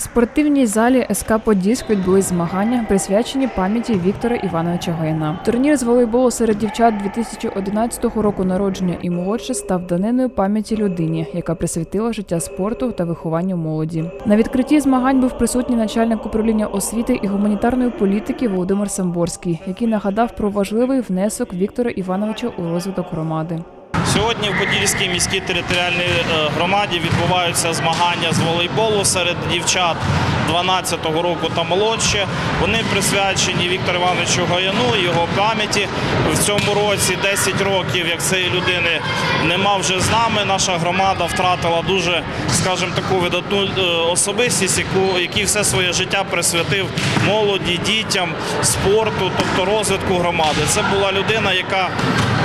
Спортивній залі СК Подільськ відбулись змагання, присвячені пам'яті Віктора Івановича Гайна. Турнір з волейболу серед дівчат 2011 року народження і молодше став даниною пам'яті людині, яка присвятила життя спорту та вихованню молоді. На відкритті змагань був присутній начальник управління освіти і гуманітарної політики Володимир Самборський, який нагадав про важливий внесок Віктора Івановича у розвиток громади. Сьогодні в Подільській міській територіальній е, громаді відбуваються змагання з волейболу серед дівчат 12-го року та молодше. Вони присвячені Віктору Івановичу Гаяну, його пам'яті. В цьому році 10 років, як цієї людини нема вже з нами. Наша громада втратила дуже, скажімо, таку видатну е, особистість, яку який все своє життя присвятив молоді, дітям, спорту, тобто розвитку громади. Це була людина, яка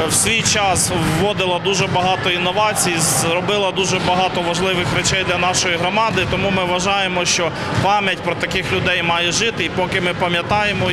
в свій час вводила дуже багато інновацій, зробила дуже багато важливих речей для нашої громади. Тому ми вважаємо, що пам'ять про таких людей має жити, і поки ми пам'ятаємо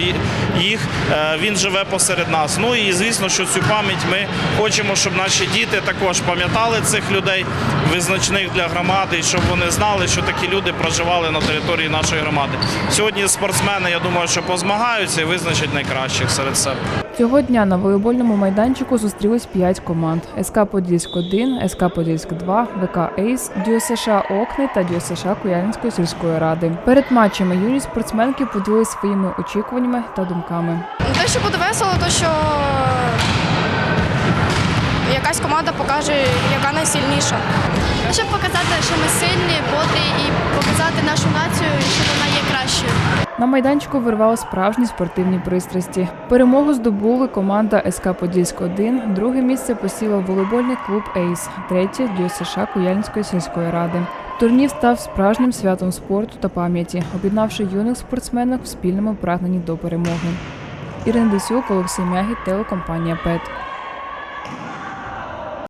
їх, е, він живе посеред нас. Ну і звісно, що цю пам'ять ми хочемо, щоб наші діти також пам'ятали цих людей визначних для громади, і щоб вони знали, що такі люди проживали на території нашої громади. Сьогодні спортсмени, я думаю, що позмагаються і визначать найкращих серед себе. Цього дня на волейбольному майданчику зустрілись п'ять команд: СК Подільськ 1, СК Подільськ 2, ВК Ейс, Дю США Окни та Дю США Куяльницької сільської ради. Перед матчами юні спортсменки поділились своїми очікуваннями та думками. Ну, Те, що буде весело, то що якась команда покаже, яка найсильніша. Щоб показати, що ми сильні, бодрі і показати нашу націю, що вона є кращою. На майданчику вирвали справжні спортивні пристрасті. Перемогу здобули команда СК Подільськ 1 друге місце посіла волейбольний клуб Ейс, третє Дю США Куяльницької сільської ради. Турнір став справжнім святом спорту та пам'яті, об'єднавши юних спортсменок в спільному прагненні до перемоги. Ірина Десюк, Олексій Мягі, телекомпанія ПЕТ.